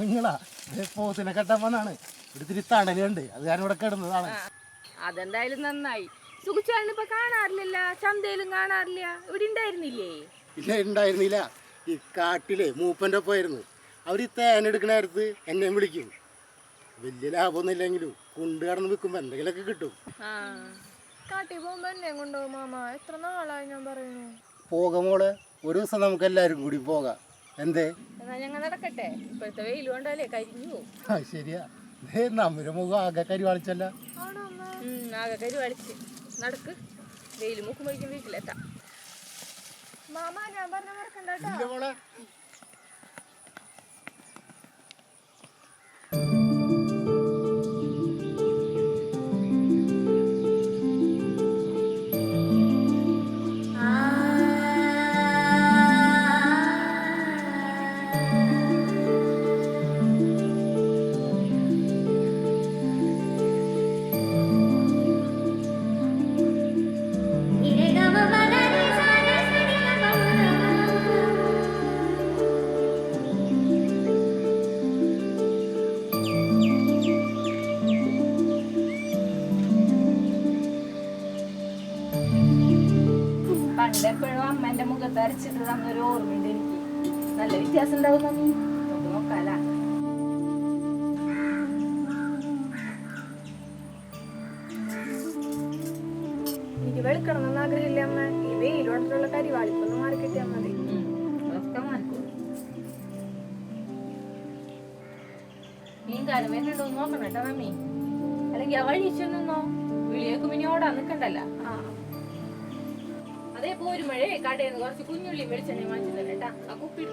നിങ്ങളാ. പോത്തിനെ കെട്ടാൻ വന്നാണ് ഇവിടുത്തെ തണലുണ്ട്. അത് കാരണം ഇവിടെ കിടന്നതാണ്. അതെന്തായാലും നന്നായി. സുഖിച്ചാണ് ഇപ്പൊ കാണാറില്ലല്ല? ചന്തയിലും കാണാറില്ല. ഇവിടെ ഉണ്ടായിരുന്നില്ലേ? ഇല്ല ഉണ്ടായിരുന്നില്ല. ഈ കാട്ടിലെ മൂപ്പന്റെ ഒപ്പമായിരുന്നു അവർ ഈ തേനെടുക്കണ നേരത്ത് എന്നെയും വിളിക്കും. വലിയ ലാഭമൊന്നും ഇല്ലെങ്കിലും കൊണ്ട് കടന്ന് വിൽക്കുമ്പോ എന്തെങ്കിലുമൊക്കെ കിട്ടും. കാട്ടിൽ പോകുമ്പോ എന്നെ കൊണ്ടുപോകും മാമ. എത്ര നാളായി ഞാൻ പറയുന്നു? പോകമോളെ ഒരു ദിവസം നമുക്ക് എല്ലാവരും കൂടി പോകാം. എന്തേ? എന്നാ ഞങ്ങൾ നടക്കട്ടെ. ഇപ്പോഴത്തെ വെയിൽ കൊണ്ടല്ലേ കരിഞ്ഞു പോകും ആ ശരിയാ. നമ്മുടെ മുഖം ആകെ കരിവാളിച്ചല്ല. ആകെ കരുവടിച്ച് നടക്ക്. വെയിൽ മുക്കുമ്പോഴേക്കും വീട്ടിലെത്താം. മാമ ഞാൻ പറഞ്ഞ മറക്കണ്ട ഉണ്ടാവും മമ്മി എനിക്ക് വെളുക്കണം ആഗ്രഹമില്ല അമ്മ. ഈ വെയിലോട്ടുള്ള കരിവാളിപ്പൊന്ന് മാറി കിട്ടിയാൽ മതി. ഒക്കെ മാറിക്കോളും മീൻകാരൻ വരുന്നുണ്ടോ എന്ന് നോക്കണം കേട്ടോ മമ്മി. അല്ലെങ്കിൽ ആ വഴി ചെന്നോ വിളിയേക്കും ഇനി ഓടാൻ നിക്കണ്ടല്ല. ആ. അതേ പോരുമഴേ കടയിൽ നിന്ന് കുറച്ച് കുഞ്ഞുള്ളി വെളിച്ചെണ്ണ തന്നെ കേട്ടാ ആ കുപ്പി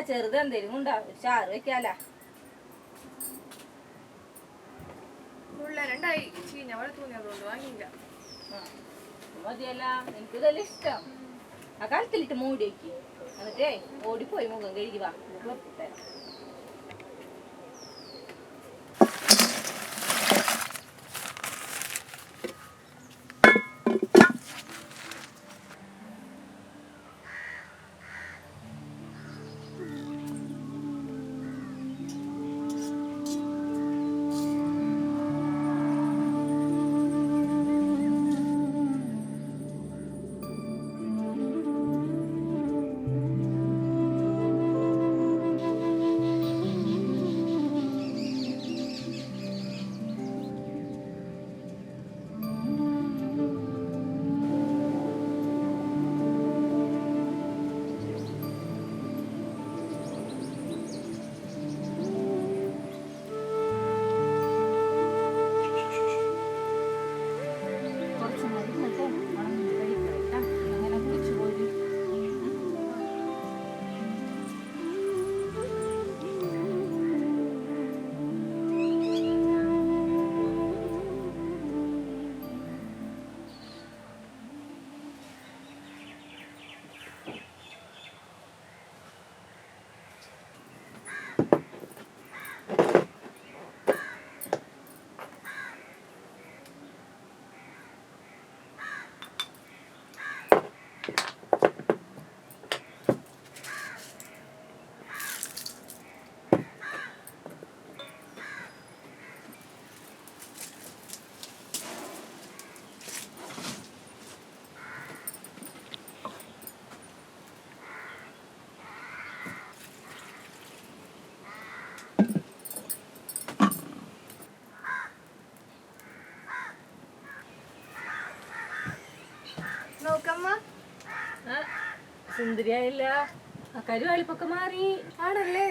ചെറുത് എന്തേലും ഉണ്ടാ ഒരു ചാറ് വെക്കാല. മതിയല്ല. ഇഷ്ടം. ആ കാലത്തിലിട്ട് മൂടി വെക്കി. എന്നിട്ടേ ഓടിപ്പോയി മുഖം കഴുകി വാ. സുന്ദരിയായില്ല. ആ കരുവാളിപ്പൊക്കെ മാറി. ആണല്ലേ?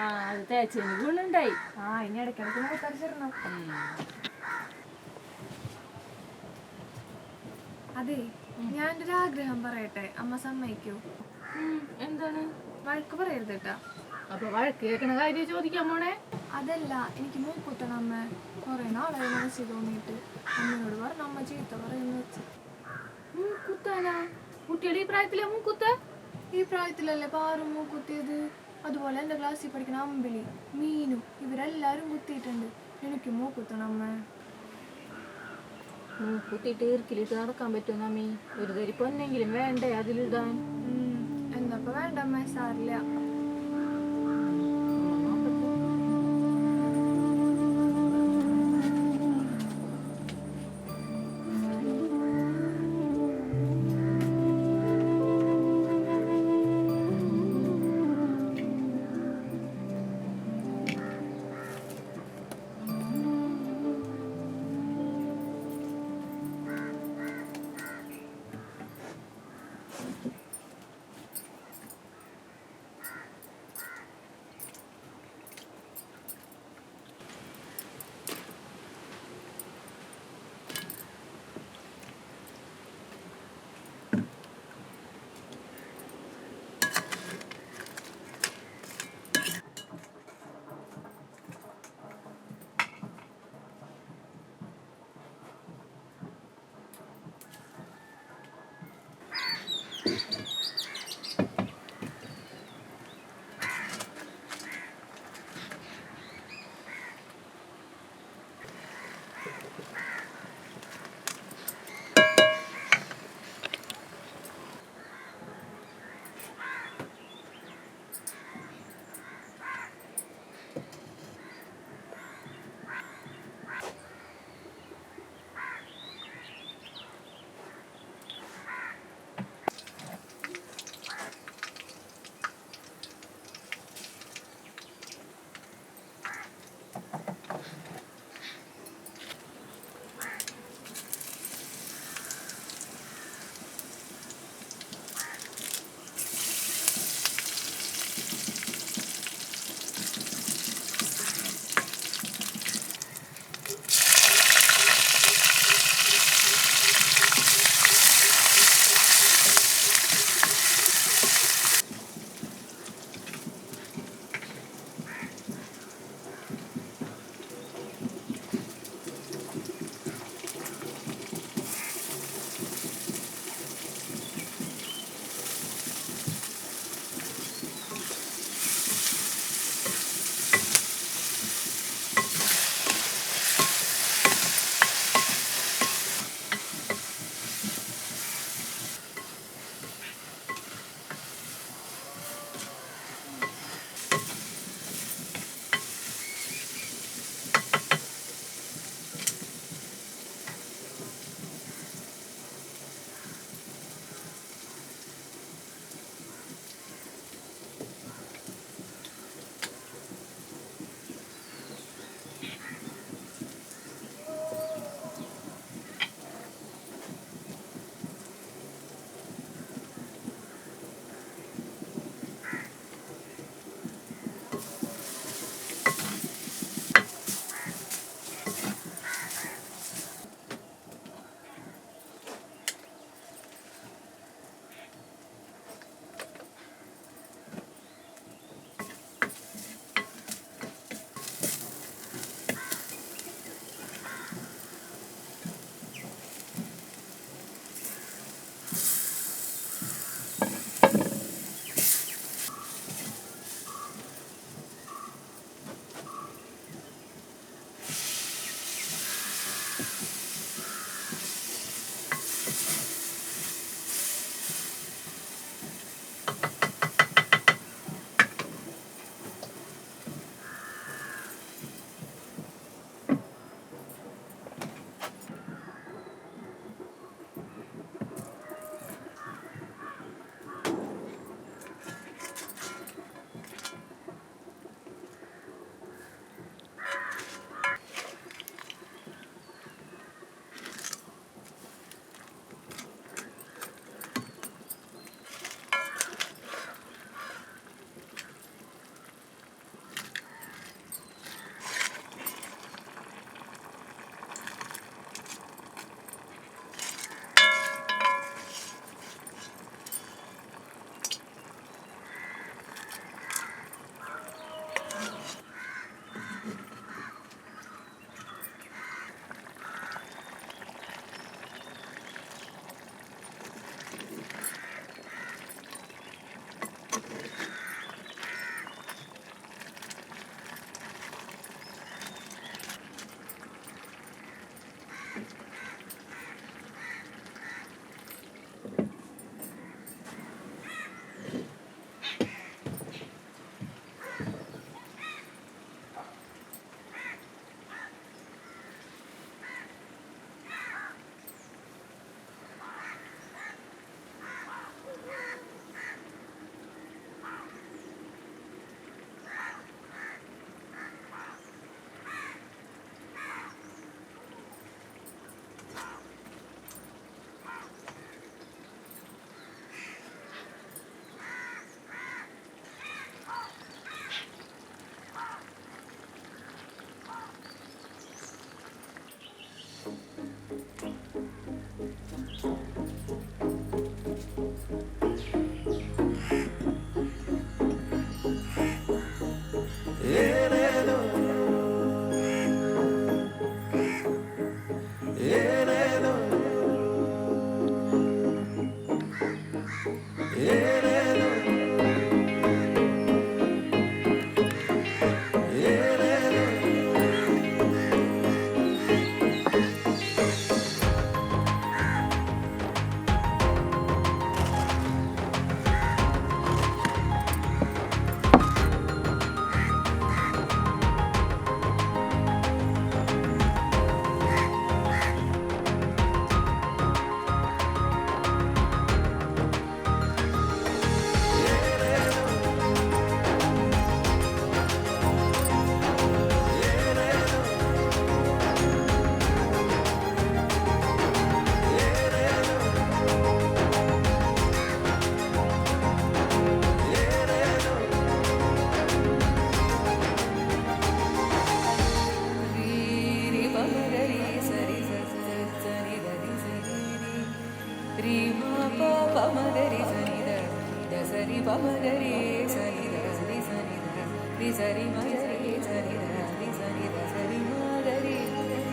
ആ അത് തേച്ചതിന് ഗുണുണ്ടായി ആ ഇനി ഇടയ്ക്കിടയ്ക്ക് മുഖത്തടിച്ചിടണം അതെ ഞാൻ ഒരു ആഗ്രഹം പറയട്ടെ. അമ്മ സമ്മതിക്കൂ. എന്താണ്? വഴക്ക് പറയരുത് കേട്ടാ. അപ്പൊ വഴക്ക് കേൾക്കണ കാര്യം ചോദിക്കാൻ പോണേ അതല്ല എനിക്ക് മൂക്കുത്തണം അമ്മ കുറെ നാളായി മനസ്സിൽ തോന്നിയിട്ട് അമ്മയോട് പറഞ്ഞ അമ്മ ചീത്ത പറയുന്നു വെച്ച്. മൂക്കുത്താനാ? കുട്ടിയുടെ ഈ പ്രായത്തിലെ മൂക്കുത്ത്? ഈ പ്രായത്തിലല്ലേ പാറും മൂക്കുത്തിയത്? അതുപോലെ എന്റെ ക്ലാസ്സിൽ പഠിക്കുന്ന അമ്പിളി മീനു ഇവരെല്ലാരും കുത്തിയിട്ടുണ്ട്. എനിക്ക് മൂക്കുത്തണം അമ്മ. മൂക്കുത്തിട്ട് ഇറുക്കിലിട്ട് നടക്കാൻ പറ്റുമോ നമ്മി ഒരു തരിപ്പൊന്നെങ്കിലും വേണ്ടേ അതിലിടാൻ? എന്നപ്പോ വേണ്ട അമ്മ? സാറില്ല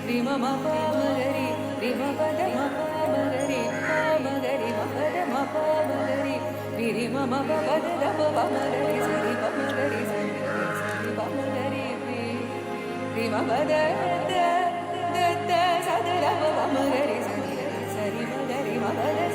ரிம மபாபகரி ரிம பத மபாபகரி பாபகரி மபத மபாபகரி விரிம மபபத தபபகரி சரி பபகரி சரி சரி பபகரி ரிம பத தத்த சதர பபகரி சரி சரி மகரி மபத